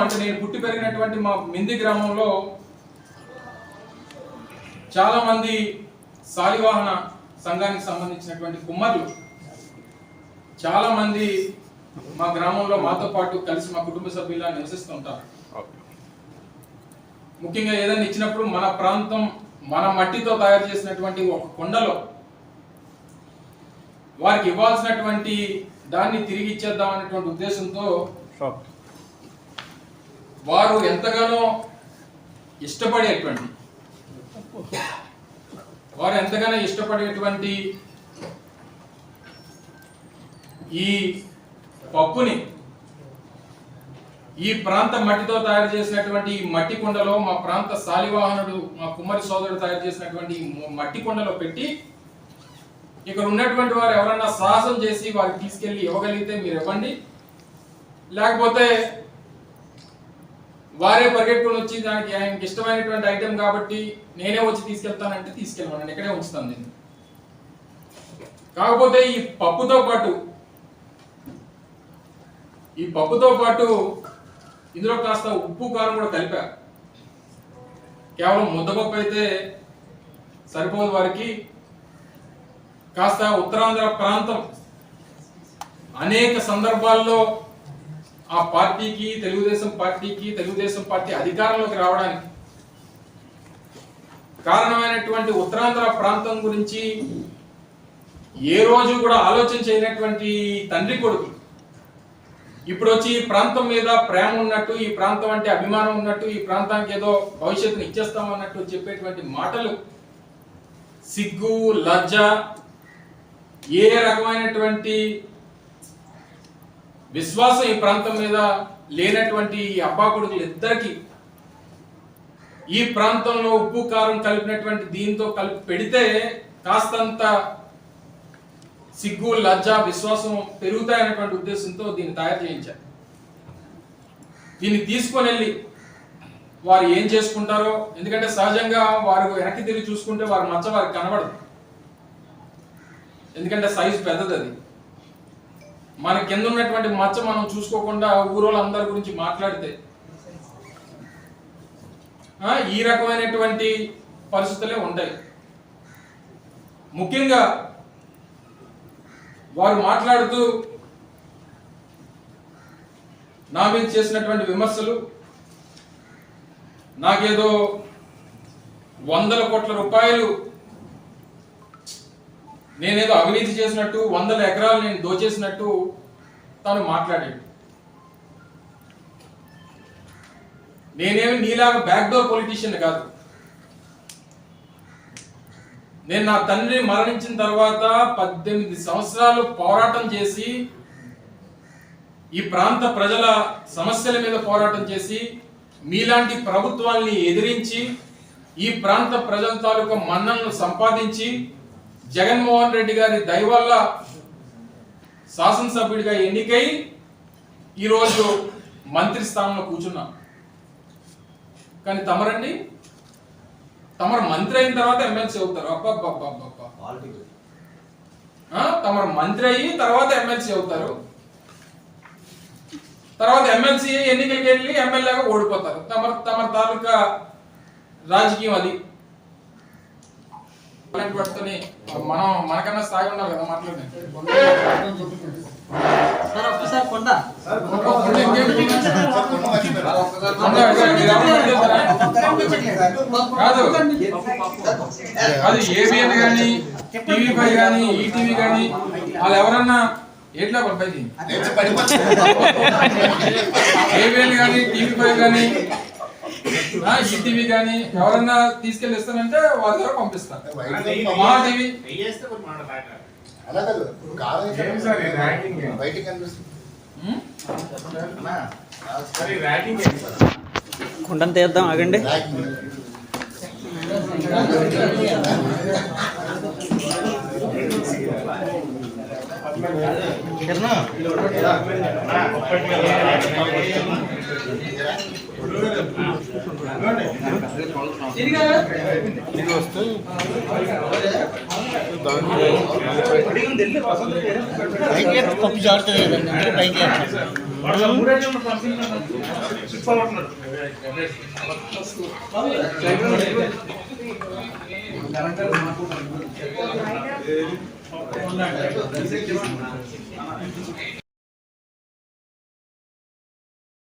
అంటే నేను పుట్టి పెరిగినటువంటి మా మింది గ్రామంలో చాలా మంది శాలివాహన సంఘానికి సంబంధించినటువంటి కుమ్మర్లు చాలా మంది మా గ్రామంలో మాతో పాటు కలిసి మా కుటుంబ సభ్యులా నివసిస్తుంటారు ముఖ్యంగా ఏదైనా ఇచ్చినప్పుడు మన ప్రాంతం మన మట్టితో తయారు చేసినటువంటి ఒక కొండలో వారికి ఇవ్వాల్సినటువంటి దాన్ని తిరిగి ఇచ్చేద్దాం అనేటువంటి ఉద్దేశంతో వారు ఎంతగానో ఇష్టపడేటువంటి వారు ఎంతగానో ఇష్టపడేటువంటి ఈ పప్పుని ఈ ప్రాంత మట్టితో తయారు చేసినటువంటి ఈ మట్టి కుండలో మా ప్రాంత శాలివాహనుడు మా కుమ్మరి సోదరుడు తయారు చేసినటువంటి మట్టి కుండలో పెట్టి ఇక్కడ ఉన్నటువంటి వారు ఎవరన్నా సాహసం చేసి వారికి తీసుకెళ్ళి ఇవ్వగలిగితే మీరు ఇవ్వండి. లేకపోతే వారే పరిగెట్టుకుని వచ్చి దానికి ఆయనకి ఇష్టమైనటువంటి ఐటెం కాబట్టి నేనే వచ్చి తీసుకెళ్తానంటే తీసుకెళ్ళమనండి ఇక్కడే ఉంచుతాను నేను కాకపోతే ఈ పప్పుతో పాటు ఈ పప్పుతో పాటు ఇందులో కాస్త ఉప్పు కారం కూడా కలిపా. కేవలం ముద్దపప్పు అయితే సరిపోదు వారికి. కాస్త ఉత్తరాంధ్ర ప్రాంతం అనేక సందర్భాల్లో ఆ పార్టీకి తెలుగుదేశం పార్టీకి తెలుగుదేశం పార్టీ అధికారంలోకి రావడానికి కారణమైనటువంటి ఉత్తరాంధ్ర ప్రాంతం గురించి ఏ రోజు కూడా ఆలోచన చేయనటువంటి తండ్రి కొడుకు. ఇప్పుడు వచ్చి ఈ ప్రాంతం మీద ప్రేమ ఉన్నట్టు ఈ ప్రాంతం అంటే అభిమానం ఉన్నట్టు ఈ ప్రాంతానికి ఏదో భవిష్యత్తుని ఇచ్చేస్తాం అన్నట్టు చెప్పేటువంటి మాటలు సిగ్గు లజ్జ ఏ రకమైనటువంటి విశ్వాసం ఈ ప్రాంతం మీద లేనటువంటి ఈ అబ్బా కొడుకులు ఇద్దరికి ఈ ప్రాంతంలో ఉప్పు కారం కలిపినటువంటి దీంతో కలిపి పెడితే కాస్తంత సిగ్గు లజ్జ విశ్వాసం పెరుగుతాయనేటువంటి ఉద్దేశంతో దీన్ని తయారు చేయించారు. దీన్ని తీసుకొని వెళ్ళి వారు ఏం చేసుకుంటారో ఎందుకంటే సహజంగా వారు వెనక్కి తిరిగి చూసుకుంటే వారి మచ్చ వారికి కనబడదు. ఎందుకంటే సైజు పెద్దది అది. మన కింద ఉన్నటువంటి మచ్చ మనం చూసుకోకుండా ఊరోళ్ళందరి గురించి మాట్లాడితే. ఈ రకమైనటువంటి పరిస్థితులే ఉంటాయి. ముఖ్యంగా వారు మాట్లాడుతూ నా మీద చేసినటువంటి విమర్శలు నాకేదో వందల కోట్ల రూపాయలు నేనేదో అవినీతి చేసినట్టు వందల ఎకరాలు నేను దోచేసినట్టు తను మాట్లాడాడు. నేనేమి నీలాగా బ్యాక్డోర్ పొలిటీషియన్ కాదు. నేను నా తండ్రి మరణించిన తర్వాత పద్దెనిమిది సంవత్సరాలు పోరాటం చేసి ఈ ప్రాంత ప్రజల సమస్యల మీద పోరాటం చేసి మీలాంటి ప్రభుత్వాల్ని ఎదిరించి ఈ ప్రాంత ప్రజల తాలూకా మన్నలను సంపాదించి జగన్మోహన్ రెడ్డి గారి దయ వల్ల శాసనసభ్యుడిగా ఎన్నికై ఈరోజు మంత్రి స్థానంలో కూర్చున్నా. కానీ తమరండి? తమరు మంత్రి అయిన తర్వాత ఎమ్మెల్సీ అవుతారు. తమరు మంత్రి అయ్యి తర్వాత ఎమ్మెల్సీ అవుతారు. తర్వాత ఎమ్మెల్సీ ఎన్నికలకి వెళ్ళి ఎమ్మెల్యేగా ఓడిపోతారు. తమ తమ తాలూకా రాజకీయం అది. వాటితోని మనం మనకన్నా స్థాయి ఉండాలి కదా కాదు. కాదు ఏబిఎన్ కానీ టీవీ ఫైవ్ కానీ ఈటీవీ కానీ వాళ్ళు ఎవరన్నా ఎట్లా పైకి ఏబిఎన్ కానీ టీవీ ఫైవ్ కానీ ఈటీవీ కానీ ఎవరన్నా తీసుకెళ్ళి ఇస్తానంటే వాళ్ళ దగ్గర పంపిస్తారు మా టీవీ? బయటికి కనిపిస్తుంది? కుండను తీద్దాం ఆగండి. ర్యాకింగ్. ఇది వస్తే తప్పు జాగ్రత్త లేదండి జారుతుంది పైకి ఆ